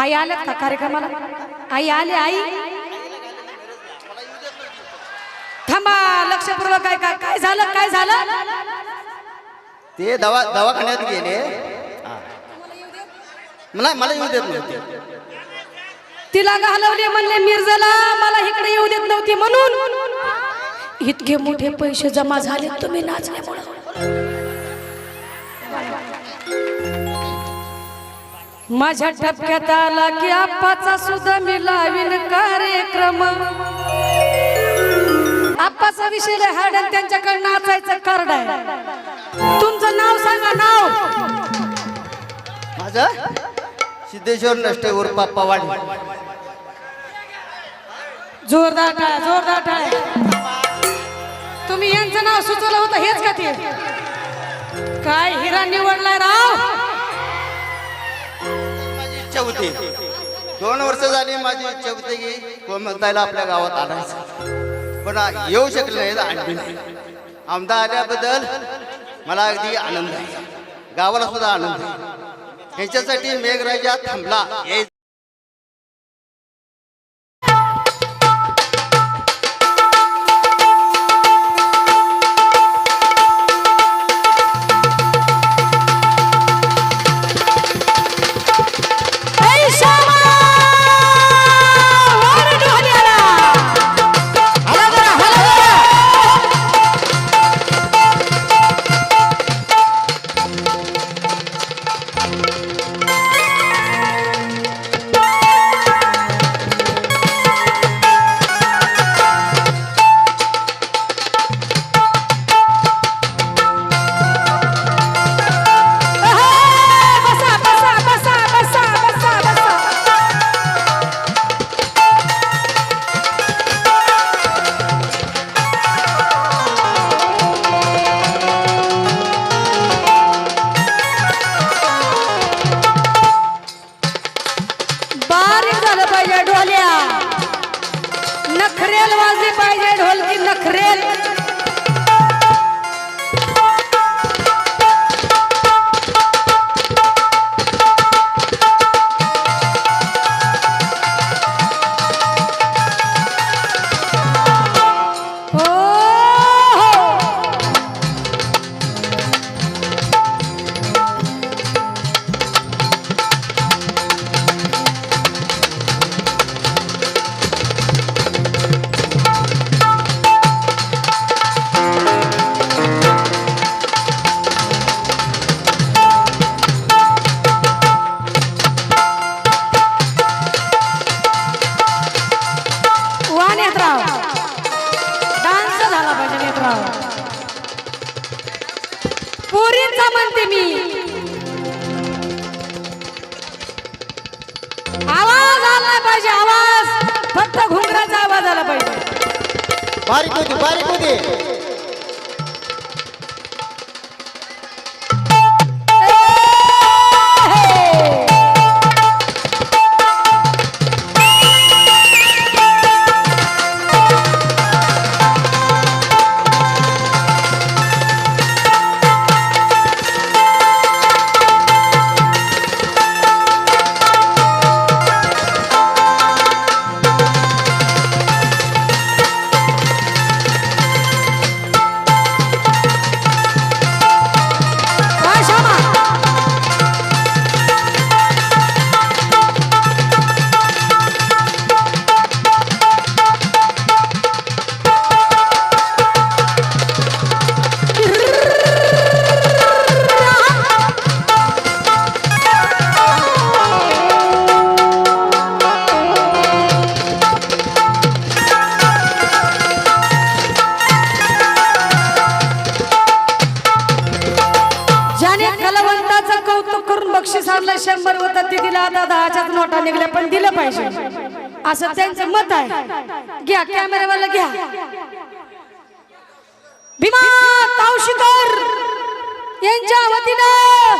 आई आल्यात का कार्यक्रमाला? आई आली आई. थांबा लक्षपूर्वक काय काय काय झालं काय झालं? ते दवा दवाखान्यात गेले. मला मला येऊ देत नव्हते. तिला घालवले म्हणले मिर्जला मला इकडे येऊ देत नव्हती म्हणून. इतके मोठे पैसे जमा झाले तुम्ही नाचल्यामुळं माझ्या टपक्यात आला की आप्पाचा सुद्धा मी लावीन कार्यक्रम. आप्पाचा विषय आणि त्यांच्याकडे नाचायचं कार्ड आहे. तुमचं नाव सांगा नाव. माझं? सिद्धेश्वर नष्टे उर्फ पवाडी जोरदार टाळ्या जोरदार टाळ्या तुम्ही यांचं नाव सुचवलं होतं हेच का ते? काय हिरा निवडलाय राव? इच्छा होती. दोन वर्ष झाली माझी इच्छा होती की कोमलताईला आपल्या गावात आणायचं. पण येऊ शकले नाही आणखी. आमदार आल्याबद्दल मला अगदी आनंद आहे. गावाला सुद्धा आनंद आहे. ह्याच्यासाठी मेघराजा थांबला. झाला पाहिजे नेत्राव पुरीचा म्हणते मी. आवाज आला पाहिजे आवाज. फक्त घुंगराचा आवाज आला पाहिजे. बारीक होती बारीक होती. शंभर होतात ते दिला आता दहाच्याच नोटा निघल्या पण दिलं पाहिजे. असं त्यांचं मत आहे. घ्या कॅमेरावाला घ्या. भीमा तावशीकर यांच्या वतीनं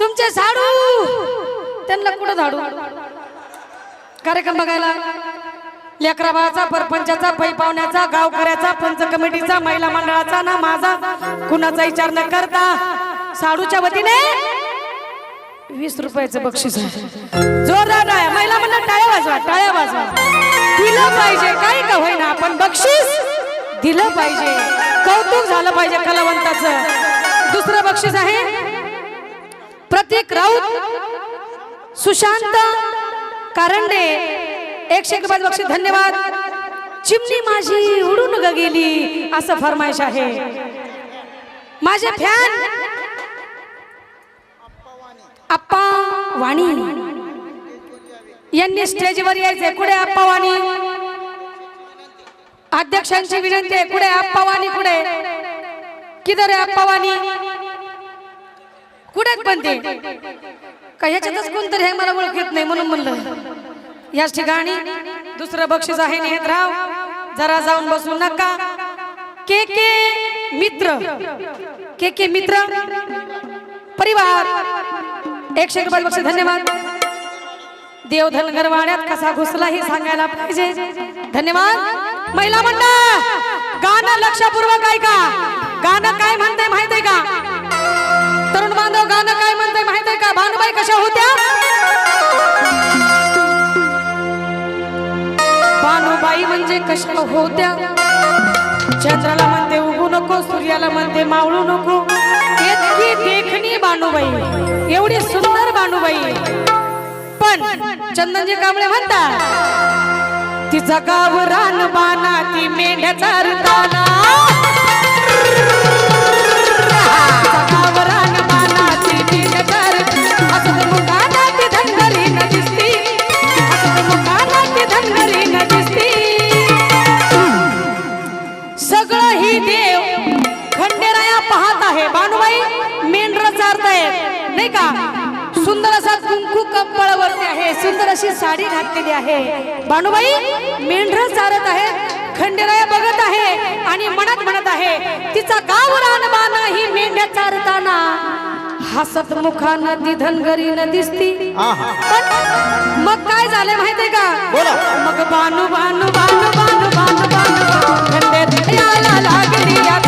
तुमचे झाडू त्यांना कुठं झाडू? कार्यक्रम बघायला. लेकराबाळाचा परपंचाचा पै पाहुण्याचा गावकऱ्याचा पंच कमिटीचा महिला मंडळाचा ना माझा कुणाचा विचार न करता साडूच्या वतीने वीस रुपयाचं बक्षीस जोरदार टाळ्या. महिला म्हणलं टाळ्या वाजवा टाळ्या वाजवा. दिलं पाहिजे काही का होईना आपण बक्षीस दिलं पाहिजे. कौतुक झालं पाहिजे कलावंताचं. दुसरं बक्षीस आहे. प्रतीक राऊत सुशांत कारंडे. एकशे एक रुपयाचं बक्षीस धन्यवाद. चिमणी माझी उडून ग गेली असं फरमाईश आहे. माझे फॅन आप्पा वाणी. यांनी स्टेजवर यायचे. कुठे आप्पा वाणी? अध्यक्षांची विनंती आहे. कुठे आप्पा वाणी? कुठे? किधर आहे आप्पा वाणी? कुठे आहेत पण ते? का ह्याच्यातच कोणतरी हे मला ओळखत नाही म्हणून म्हणलं. याच ठिकाणी दुसरं बक्षीस आहे नेहतराव. जरा जाऊन बसू नका. के के मित्र. के के मित्र. परिवार. एकशे रुपये पक्ष धन्यवाद. देवधन गरवाड्यात कसा घुसला हे सांगायला पाहिजे. धन्यवाद. महिला मंडळ गाणं लक्षपूर्वक ऐका. गाणं काय म्हणते माहितीये का? तरुण बांधव गाणं काय म्हणते माहितीये का? भानुबाई कशा होत्या? भानुबाई म्हणजे कशा होत्या. चंद्राला म्हणते उगू नको सूर्याला म्हणते मावळू नको. देखणी बाणूबाई. एवढी सुंदर बाणूबाई. पण चंदनजी कांबळे म्हणतात तिचा गाव रान बाना ती मेंढ्या चारताना सुंदर असा कुंकू कंपळावरती आहे सुंदर अशी साडी घातलेली आहे बानुबाई मेंढर चारत आहे खंडेराया बघत आहे आणि मनात म्हणत आहे तिचा गाव रानबाना ही मेंढ्या चारताना हसत मुखानं ती धनगरी न दिसती मग काय झालंय माहितीये का बोला. मग बानू बानू बानू बानू बानू बानू खंडे दर्याला लागली या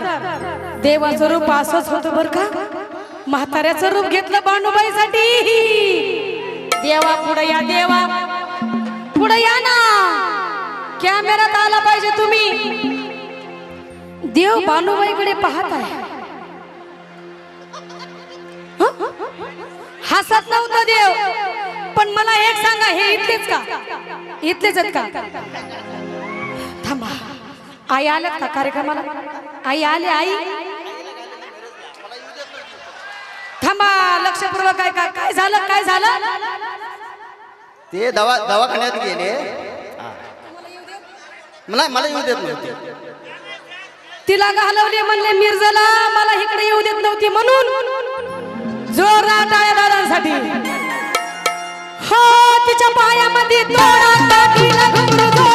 तर देवाचं रूप असंच होतं बर का? म्हाताऱ्याचं रूप घेतलं बाणूबाईसाठी देवा पुढे या देवा. पुढे या ना. कॅमेरात आला पाहिजे तुम्ही. देव बाणूबाईकडे पाहत आहे. हसत नव्हतं देव. पण मला एक सांगा हे इथलेच का? इथलेच आहेत का? थांबा. आई आल्यात का कार्यक्रमाला? आई आले आई. थांबा लक्षपूर्वक काय काय काय झालं काय झालं? ते दवा दवाखान्यात गेले. हा. मला मला येऊ देत नव्हते. तिला घालवले म्हणले मिर्जला मला इकडे येऊ देत नव्हती म्हणून. जोरदार टाळ्या दादांसाठी हो तिच्या पायामध्ये तोडा टाकीला घुंगरू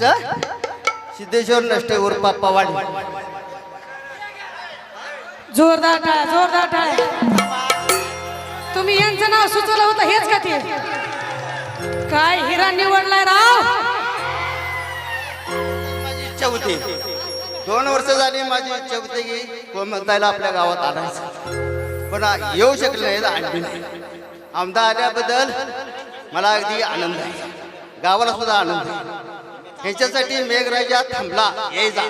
माझं सिद्धेश्वर नष्टे उर्फ पवाडी जोरदार टाळ्या जोरदार टाळ्या. तुम्ही यांचं नाव सुचवलं होतं हेच का ते? काय हिरा निवडलाय राव? माझी इच्छा होती. दोन वर्ष झाली माझी इच्छा होती की कोमलताईला आपल्या गावात आणायचं. पण येऊ शकले नाही आणखी आमदार आल्याबद्दल मला अगदी आनंद आहे. गावाला सुद्धा आनंद आहे. ह्याच्यासाठी मेघराजा थांबला. यायचा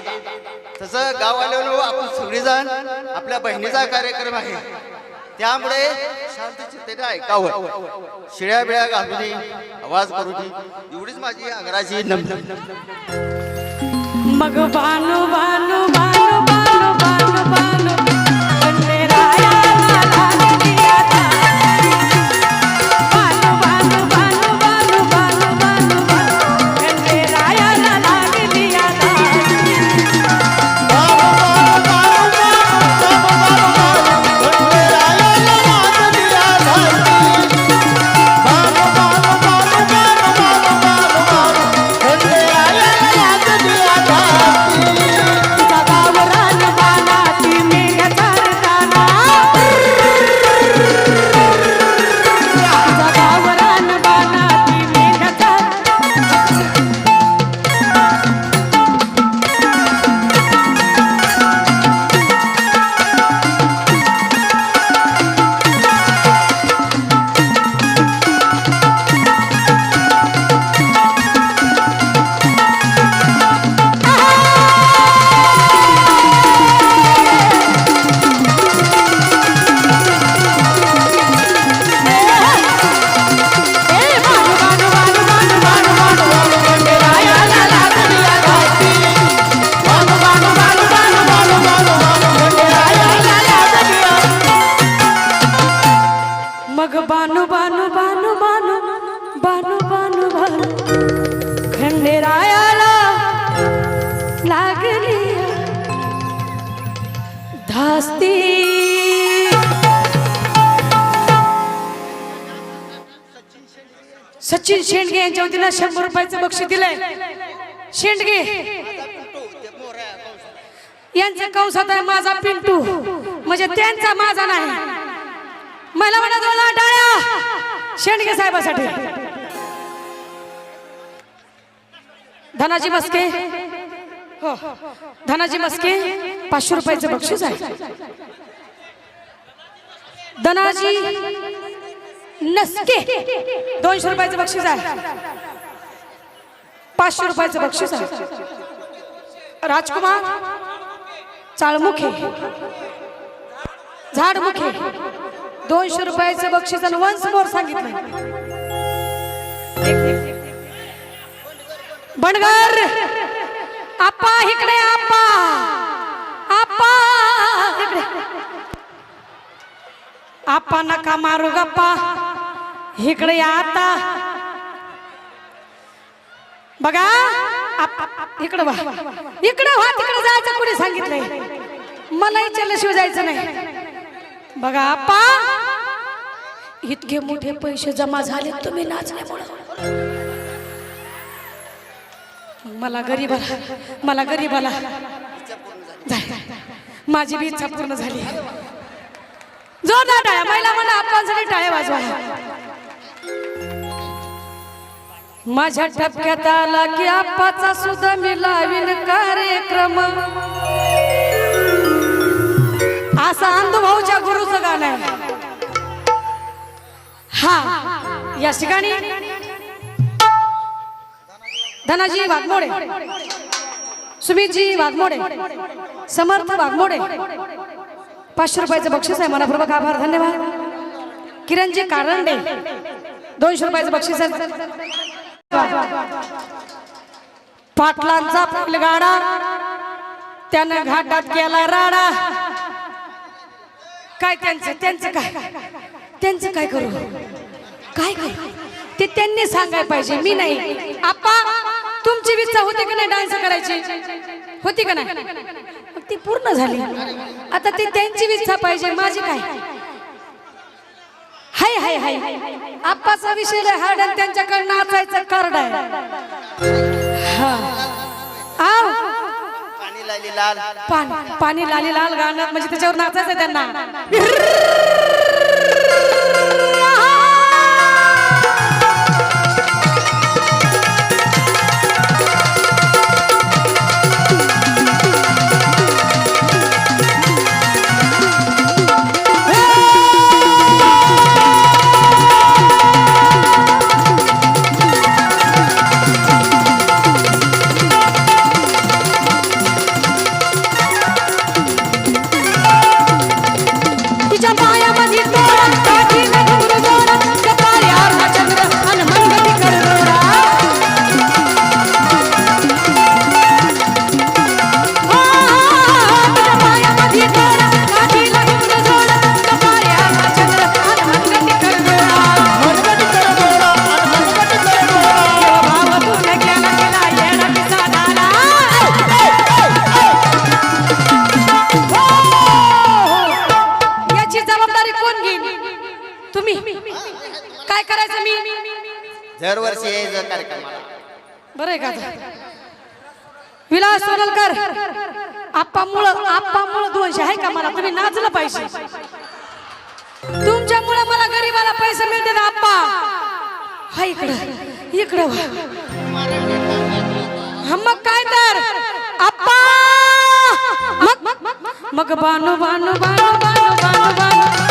तसं गावाल्यानं आपण सगळीजण आपल्या बहिणीचा कार्यक्रम आहे. त्यामुळे शांत चित्तेने ऐकावं. शिळ्या बिळ्या घालून आवाज करू दे. एवढीच माझी आग्राची नम मग भानू भानू भानू तिला शंभर रुपयाचं बक्षीस दिलंय. शेंडगे. यांचा कंसात आहे माझा पिंटू. म्हणजे त्यांचा माझा नाही. मला म्हणत मला टाळ्या. शेंडगे साहेबासाठी. धनाजी मस्के. हो. धनाजी मस्के पाचशे रुपयाचं बक्षीस आहे. धनाजी नसके. दोनशे रुपयाचं बक्षीस आहे. पाचशे रुपयाचं बक्षीस आहे. राजकुमार चाळमुखे. झाडमुखे. दोनशे रुपयाचं बक्षीस आणि वन्स मोर सांगितलं बणगर आप्पा इकडे आप्पा आप्पा आप्पा नका मारू गप्पा. इकडे या आता. बघा आप्पा, इकडे वा. इकडे व्हा तिकडे जायचं कुणी सांगितलंय. मला विचारल्याशिवाय जायचं नाही. बघा पा इतके मोठे पैसे जमा झाले तुम्ही नाचल्यामुळं मला गरीबाला मला गरीबाला. झाली. माझी बी इच्छा पूर्ण झाली. जोरदार टाळ्या महिला म्हणा आपल्यासाठी टाळ्या वाजवा. माझ्या टपक्यात आला की आप्पाचा सुद्धा मी लावीन कार्यक्रम. असा अंधभाऊच्या गुरुचं गाणं आहे. हा या ठिकाणी. धनाजी वाघमोडे. सुमितजी वाघमोडे. समर्थ वाघमोडे. पाचशे रुपयाचं बक्षीस आहे. मनापूर्वक आभार धन्यवाद. किरणजी कारंडे. दोनशे रुपयाचं बक्षीस आहे. पाटलांचा गाडा त्यानं घाटात केला राडा. काय त्यांचं? त्यांचं काय? त्यांचं काय करू? काय करू? ते त्यांनी सांगायला पाहिजे मी नाही. आप्पा तुमची इच्छा होती का नाही डान्स करायची? होती का नाही? ती पूर्ण झाली. आता ते त्यांची इच्छा पाहिजे माझी काय? हाय हाय हाय. आप्पाचा विषय हार्ड आणि त्यांच्याकडे नाचायचं कार्ड आहे. पाणी लाली लाल. गाणं म्हणजे त्याच्यावर नाचायचं त्यांना. बरं आहे का विलास सोनलकर आप्पा मुळ आप्पा मुळ दोनशे आहे का मला? तुम्ही नाचलं पाहिजे. तुमच्यामुळे मला गरीबाला पैसे मिळते ना आप्पा. हा इकडं इकडं हा मग काय तर? आप्पा! मग मग बानू बानू बानू बानू बानू बानू